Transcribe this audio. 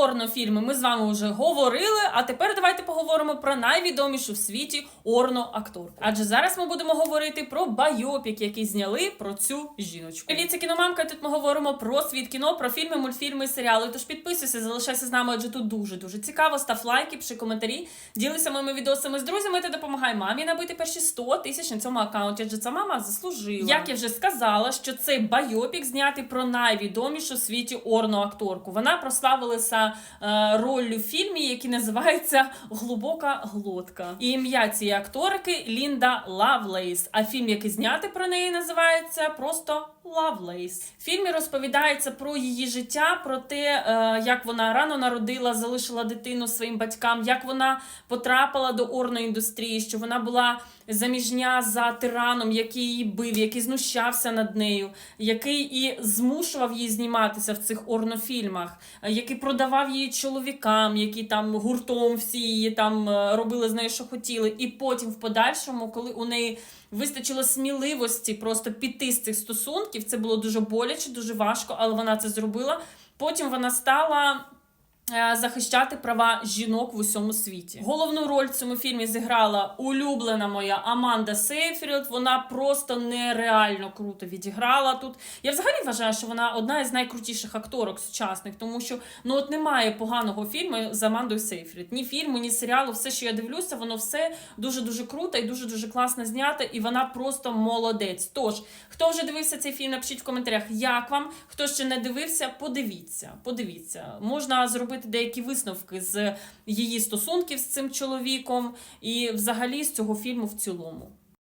орнофільми ми з вами вже говорили. А тепер давайте поговоримо про найвідомішу в світі орно-акторку. Адже зараз ми будемо говорити про байопік, який зняли про цю жіночку. Привіт, кіномамка. Тут ми говоримо про світ кіно, про фільми, мультфільми, серіали. Тож підписуйся, залишайся з нами, адже тут дуже дуже цікаво. Став лайки, пиши коментарі, ділися моїми відосами з друзями та допомагай мамі набити перші 100 тисяч на цьому аккаунті. Адже ця мама заслужила. Як я вже сказала, що цей байопік знятий про найвідомішу в світі орно-акторку. Вона прославилася е, роллю в фільмі, який називається Глибока глотка. І ім'я цієї акторки Лінда Лавлейс. А фільм, який знятий про неї, називається просто Лавлейс. В фільмі розповідається про її життя, про те, е, як вона рано народила, залишила дитину своїм батькам, як вона потрапила до орноіндустрії, що вона була заміжня за тираном, який її бив, який знущався над нею, який і змушував її зніматися в цих орнофільмах, е, який продавав її чоловікам, які там гуртом всі її там е, робили з нею, що хотіли. І потім, в подальшому, коли у неї вистачило сміливості просто піти з цих стосунків, це було дуже боляче, дуже важко, але вона це зробила. Потім вона стала захищати права жінок в усьому світі. Головну роль в цьому фільмі зіграла улюблена моя Аманда Сейфрілд. Вона просто нереально круто відіграла тут. Я взагалі вважаю, що вона одна із найкрутіших акторок сучасних, тому що ну от немає поганого фільму з Амандою Сейфрід. Ні фільму, ні серіалу, все, що я дивлюся, воно все дуже дуже круто і дуже дуже класно знято, і вона просто молодець. Тож, хто вже дивився цей фільм, напишіть в коментарях, як вам. Хто ще не дивився, подивіться. Подивіться. Можна зробити деякі висновки з її стосунків з цим чоловіком і взагалі з цього фільму в цілому.